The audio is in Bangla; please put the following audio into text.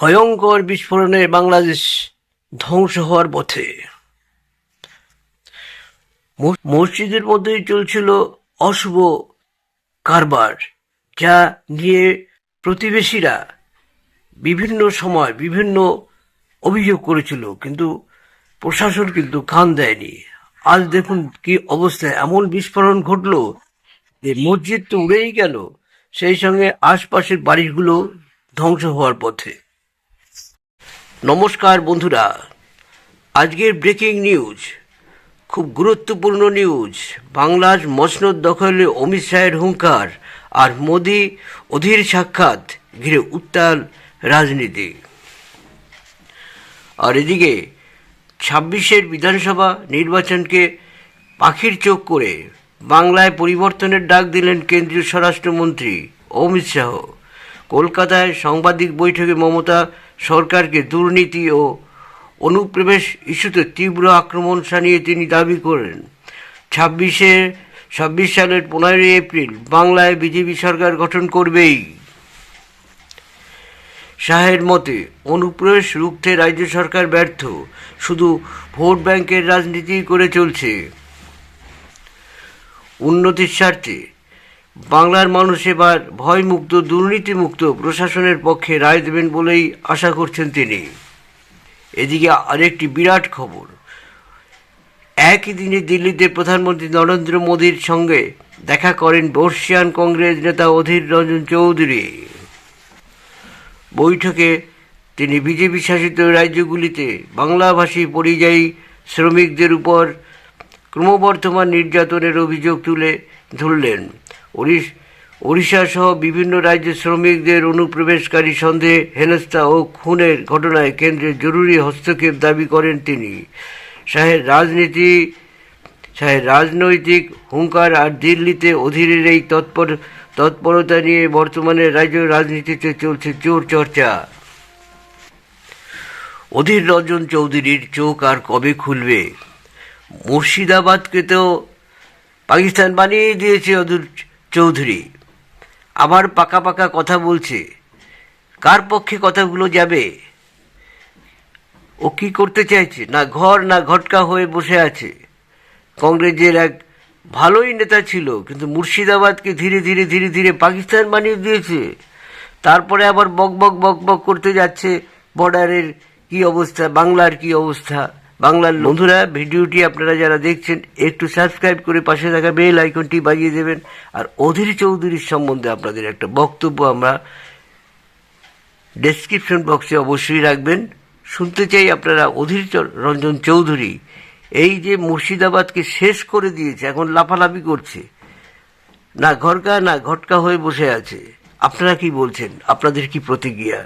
ভয়ঙ্কর বিস্ফোরণে বাংলাদেশ ধ্বংস হওয়ার পথে। মসজিদের মধ্যেই চলছিল অশুভ কারবার, যা নিয়ে প্রতিবেশীরা বিভিন্ন সময় বিভিন্ন অভিযোগ করেছিল, কিন্তু প্রশাসন কিন্তু কান দেয়নি। আজ দেখুন কি অবস্থায় এমন বিস্ফোরণ ঘটলো যে মসজিদ তো উড়েই গেল, সেই সঙ্গে আশপাশের বাড়িগুলো ধ্বংস হওয়ার পথে। নমস্কার বন্ধুরা। আজকের ব্রেকিং নিউজ খুব গুরুত্বপূর্ণ নিউজ বাংলার মসনদ দখলে অমিত শাহের হুঙ্কার আর মোদি অধীর সাক্ষাৎ ঘিরে উত্তাল রাজনীতি। আর এদিকে ছাব্বিশের বিধানসভা নির্বাচনকে পাখির চোখ করে বাংলায় পরিবর্তনের ডাক দিলেন কেন্দ্রীয় স্বরাষ্ট্রমন্ত্রী অমিত শাহ। কলকাতায় সাংবাদিক বৈঠকে মমতা সরকারকে দুর্নীতি ও অনুপ্রবেশ ইস্যুতে তীব্র আক্রমণ শানিয়ে তিনি দাবি করেন। ছাব্বিশে, ছাব্বিশ সালের পনেরোই এপ্রিল বাংলায় বিজেপি সরকার গঠন করবেই। শাহের মতে, অনুপ্রবেশ রুখতে রাজ্য সরকার ব্যর্থ, শুধু ভোট ব্যাংকের রাজনীতি করে চলছে। উন্নতির স্বার্থে বাংলার মানুষ এবার ভয়মুক্ত, দুর্নীতিমুক্ত প্রশাসনের পক্ষে রায় দেবেন বলেই আশা করছেন তিনি। এদিকে আরেকটি বিরাট খবর। একই দিনে দিল্লিতে প্রধানমন্ত্রী নরেন্দ্র মোদীর সঙ্গে দেখা করেন বর্ষিয়ান কংগ্রেস নেতা অধীর রঞ্জন চৌধুরী। বৈঠকে তিনি বিজেপি শাসিত রাজ্যগুলিতে বাংলাভাষী পরিযায়ী শ্রমিকদের উপর ক্রমবর্ধমান নির্যাতনের অভিযোগ তুলে ধরলেন। ওড়িশ- সহ বিভিন্ন রাজ্যের শ্রমিকদের অনুপ্রবেশকারী সন্দেহে হেনস্থা ও খুনের ঘটনায় কেন্দ্রের জরুরি হস্তক্ষেপ দাবি করেন তিনি। শাহের রাজনীতি, শাহের রাজনৈতিক হুঙ্কার আর দিল্লিতে অধীরের এই তৎপর, তৎপরতা নিয়ে বর্তমানে রাজ্য রাজনীতিতে চলছে জোর চর্চা। অধীর রঞ্জন চৌধুরীর চোখ আর কবে খুলবে? মুর্শিদাবাদকে তো পাকিস্তান বানিয়ে দিয়েছে অধীর চৌধুরী, আবার পাকা পাকা কথা বলছে। কার পক্ষে কথাগুলো যাবে? ও কি করতে চাইছে? না ঘর, না ঘটকা হয়ে বসে আছে। কংগ্রেসের এক ভালোই নেতা ছিল, কিন্তু মুর্শিদাবাদকে ধীরে ধীরে ধীরে ধীরে পাকিস্তান বানিয়ে দিয়েছে। তারপরে আবার বক বক বক বক করতে যাচ্ছে বর্ডারের কি অবস্থা, বাংলার কি অবস্থা? বাংলার বন্ধুরা, ভিডিওটি আপনারা যারা দেখছেন, একটু সাবস্ক্রাইব করে পাশে থাকা বেল আইকনটি বাজিয়ে দেবেন। আর অধীর চৌধুরীর সম্বন্ধে আপনাদের একটা বক্তব্য আমরা ডেসক্রিপশন বক্সে অবশ্যই রাখবেন। শুনতে চাই আপনারা অধীর রঞ্জন চৌধুরী। এই যে মুর্শিদাবাদকে শেষ করে দিয়েছে, এখন লাফালাফি করছে। না ঘরকা, না ঘটকা হয়ে বসে আছে। আপনারা কি বলছেন? আপনাদের কি প্রতিক্রিয়া?